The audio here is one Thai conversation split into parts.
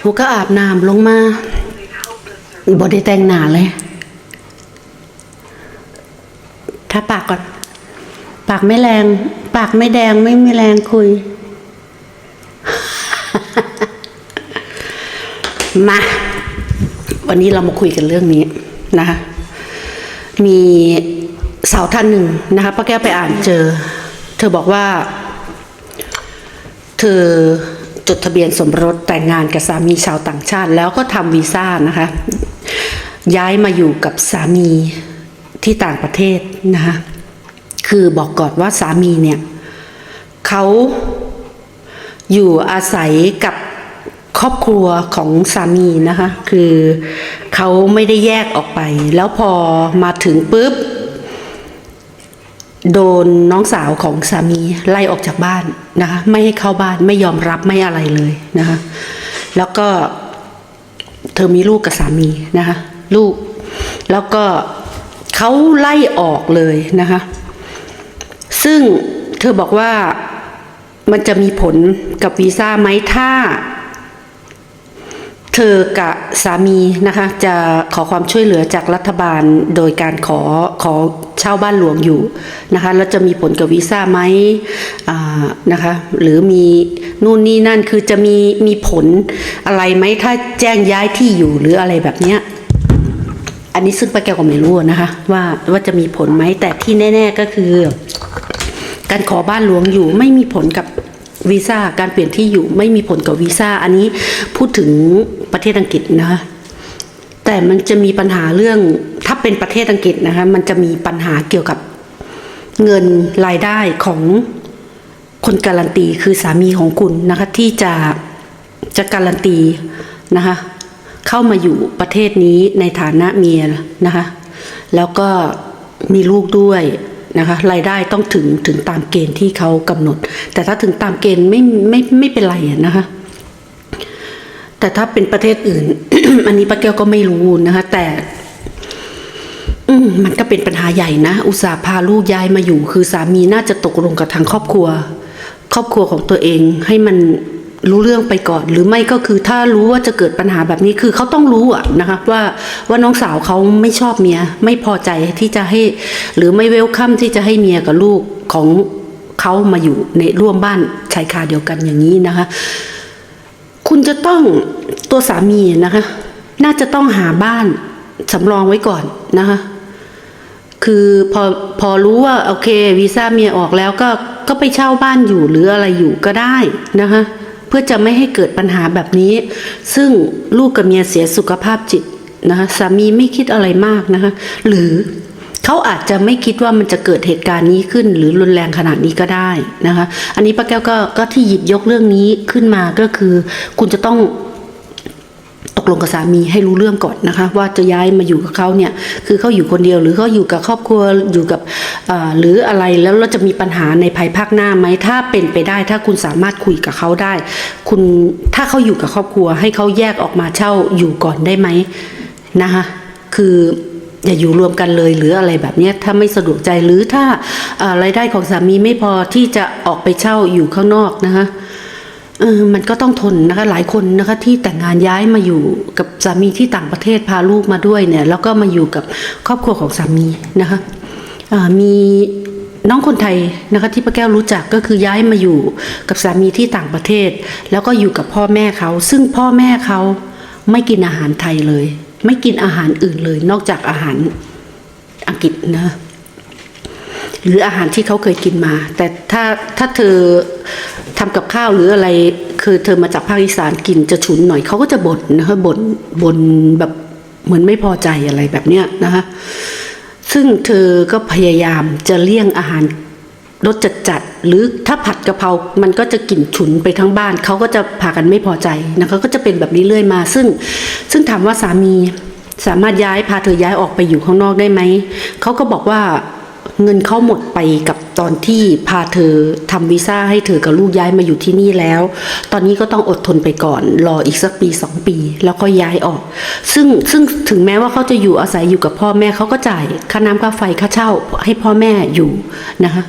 หนูก็อาบน้ำลงมาบอดี้แต่งหนาเลยถ้าปากก็ปากไม่แรง ปากไม่แดงไม่มีแรงคุย มา วันนี้เรามาคุยกันเรื่องนี้นะคะ มีสาวท่านหนึ่งนะคะป้าแก้วไปอ่านเจอ เธอบอกว่า เธอจดทะเบียนสมรสแต่งงานกับสามีชาวต่างชาติ แล้วก็ทำวีซ่านะคะ ย้ายมาอยู่กับสามีที่ต่างประเทศนะคะคือบอกก่อนว่าสามีเนี่ยเขาอยู่อาศัยกับครอบครัวของสามีนะคะ คือเขาไม่ได้แยกออกไป แล้วพอมาถึงปุ๊บ โดนน้องสาวของสามีไล่ออกจากบ้านนะคะไม่ให้เข้าบ้านไม่ยอมรับไม่อะไรเลยนะคะแล้วก็เธอมีลูกกับสามีนะคะลูก แล้วก็เขาไล่ออกเลยนะคะซึ่งเธอบอกว่ามันจะมีผลกับวีซ่าไหมถ้า เธอกับสามีนะคะจะขอความช่วยเหลือจากรัฐบาลโดยการขอขอเช่าบ้านหลวงอยู่นะคะแล้วจะมีผลกับวีซ่าไหมอ่านะคะหรือมีนู่นนี่นั่นคือจะมีมีผลอะไรไหมถ้าแจ้งย้ายที่อยู่หรืออะไรแบบเนี้ยอันนี้ซึ่งป้าแก้วก็ไม่รู้นะคะว่าว่าจะมีผลไหมแต่ที่แน่ ๆก็คือ การขอบ้านหลวงอยู่ไม่มีผลกับ วีซ่าการเปลี่ยนที่อยู่ไม่มีผลกับวีซ่าอันนี้พูดถึงประเทศอังกฤษนะคะแต่มันจะมีปัญหาเรื่องถ้าเป็นประเทศอังกฤษนะคะมันจะมีปัญหาเกี่ยวกับเงินรายได้ของคนการันตีคือสามีของคุณนะคะที่จะจะการันตีนะคะเข้ามาอยู่ประเทศนี้ในฐานะเมียนะคะแล้วก็มีลูกด้วย นะคะรายได้ต้องถึงถึงตามเกณฑ์ที่เขากำหนด แต่ถ้าถึงตามเกณฑ์ไม่ไม่ไม่เป็นไรนะคะแต่ถ้าเป็นประเทศอื่น อันนี้ป้าแก้วก็ไม่รู้นะคะแต่มมันก็เป็นปัญหาใหญ่นะ อุตส่าห์พาลูกย้ายมาอยู่ คือสามีน่าจะตกลงกับทางครอบครัว ครอบครัวของตัวเองให้มัน รู้เรื่องไปก่อน หรือไม่ก็คือถ้ารู้ว่าจะเกิดปัญหาแบบนี้คือเขาต้องรู้อะนะคะว่าว่าน้องสาวเขาไม่ชอบเมีย ไม่พอใจที่จะให้ หรือไม่เวลคัมที่จะให้เมียกับลูกของเขามาอยู่ในร่วมบ้านชายคาเดียวกันอย่างนี้นะคะ คุณจะต้องตัวสามีนะคะ น่าจะต้องหาบ้านสำรองไว้ก่อนนะคะคือพอพอรู้ว่าโอเควีซ่าเมียออกแล้วก็ก็ไปเช่าบ้านอยู่หรืออะไรอยู่ก็ได้นะคะ เพื่อจะไม่ให้เกิดปัญหาแบบนี้ ซึ่งลูกกับเมียเสียสุขภาพจิตนะคะสามีไม่คิดอะไรมากนะคะหรือเขาอาจจะไม่คิดว่ามันจะเกิดเหตุการณ์นี้ขึ้น หรือรุนแรงขนาดนี้ก็ได้นะคะ อันนี้ป้าแก้วก็ก็ที่หยิบยกเรื่องนี้ขึ้นมาก็คือ คุณจะต้อง ลงกับสามีให้รู้เรื่องก่อนนะคะ ว่าจะย้ายมาอยู่กับเขาเนี่ยคือเขาอยู่คนเดียวหรือเขาอยู่กับครอบครัวอยู่กับหรืออะไรแล้วเราจะมีปัญหาในภายภาคหน้าไหมถ้าเป็นไปได้ถ้าคุณสามารถคุยกับเขาได้ คุณถ้าเขาอยู่กับครอบครัว ให้เขาแยกออกมาเช่าอยู่ก่อนได้ไหมนะคะคืออย่าอยู่รวมกันเลยหรืออะไรแบบนี้ถ้าไม่สะดวกใจหรือถ้าอ่ารายได้ของสามีไม่พอที่จะออกไปเช่าอยู่ข้างนอกนะคะ มันก็ต้องทนนะคะหลายคนนะคะที่แต่งงานย้ายมาอยู่กับสามีที่ต่างประเทศพาลูกมาด้วยเนี่ยแล้วก็มาอยู่กับครอบครัวของสามีนะคะมีน้องคนไทยนะคะที่ป้าแก้วรู้จักก็คือย้ายมาอยู่กับสามีที่ต่างประเทศ แล้วก็อยู่กับพ่อแม่เขา ซึ่งพ่อแม่เขาไม่กินอาหารไทยเลย ไม่กินอาหารอื่นเลย นอกจากอาหารอังกฤษนะหรืออาหารที่เขาเคยกินมา แต่ถ้าถ้าเธอ ทำกับข้าวหรืออะไร คือเธอมาจากภาคอีสานกินจะฉุนหน่อยเขาก็จะบ่นนะคะบ่นบ่นแบบเหมือนไม่พอใจอะไรแบบเนี้ยนะคะซึ่งเธอก็พยายามจะเลี่ยงอาหารรสจัดจัดๆหรือถ้าผัดกะเพรา มันก็จะกลิ่นฉุนไปทั้งบ้าน เขาก็จะพากันไม่พอใจนะคะก็จะเป็นแบบนี้เรื่อยมา ซึ่งซึ่งถามว่าสามีสามารถย้ายพาเธอย้ายออกไปอยู่ข้างนอกได้ไหม เขาก็บอกว่า เงินเขาหมดไปกับตอนที่พาเธอทำวีซ่าให้เธอกับลูกย้ายมาอยู่ที่นี่แล้ว ตอนนี้ก็ต้องอดทนไปก่อน รออีกสักปีสองปี แล้วก็ย้ายออก ซึ่งซึ่งถึงแม้ว่าเขาจะอยู่อาศัยอยู่กับพ่อแม่เขาก็จ่ายค่าน้ำค่าไฟค่าเช่าให้พ่อแม่อยู่นะคะ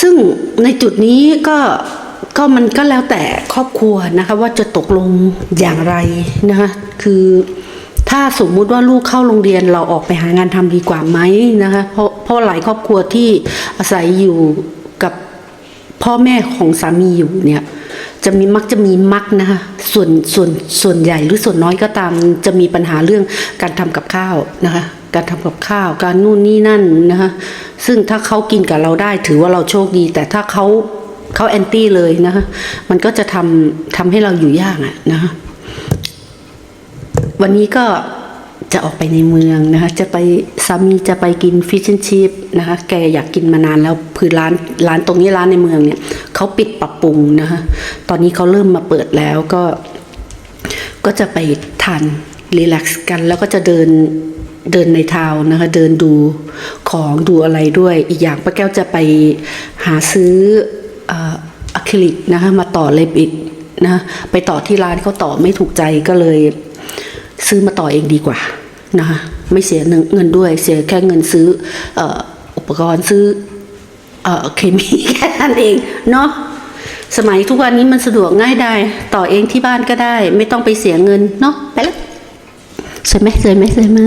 ซึ่งในจุดนี้ก็ก็มันก็แล้วแต่ครอบครัวนะคะว่าจะตกลงอย่างไรนะคะคือถ้าสมมุติว่าลูกเข้าโรงเรียนเราออกไปหางานทำดีกว่าไหมนะคะเพราะ เพราะหลายครอบครัวที่อาศัยอยู่กับพ่อแม่ของสามีอยู่เนี่ยจะมีมักจะมีมักนะคะส่วนส่วนส่วนใหญ่หรือส่วนน้อยก็ตาม จะมีปัญหาเรื่องการทำกับข้าวนะคะการทำกับข้าว การนู่นนี่นั่นนะคะซึ่งถ้าเขากินกับเราได้ถือว่าเราโชคดี แต่ถ้าเขาเขาแอนตี้เลยนะคะมันก็จะทำทำให้เราอยู่ยากอะนะคะวันนี้ก็ จะออกไปในเมืองนะคะ จะไปสามีจะไปกินฟิชชั่นชิพนะคะ แกอยากกินมานานแล้วคือร้านร้านตรงนี้ร้านในเมืองเนี่ยเขาปิดปรับปรุงนะคะ ตอนนี้เขาเริ่มมาเปิดแล้วก็ ก็จะไปทานรีแลกซ์กัน แล้วก็จะเดินเดินในทาวนะคะ เดินดูของดูอะไรด้วย อีกอย่างป้าแก้วจะไปหาซื้อออะคริลิกนะคะมาต่อเล็บอีกนะคะไปต่อที่ร้านเขาต่อไม่ถูกใจก็เลย ซื้อมาต่อเองดีกว่านะคะไม่เสียเงินด้วย เสียแค่เงินซื้ออ,ออุปกรณ์ซื้อเออเคมีแค่นั้นเองเนาะสมัยทุกวันนี้มันสะดวกง่ายได้ ต่อเองที่บ้านก็ได้ ไม่ต้องไปเสียเงินเนาะไปแล้วสวยไหมสวยไหมสวยไหม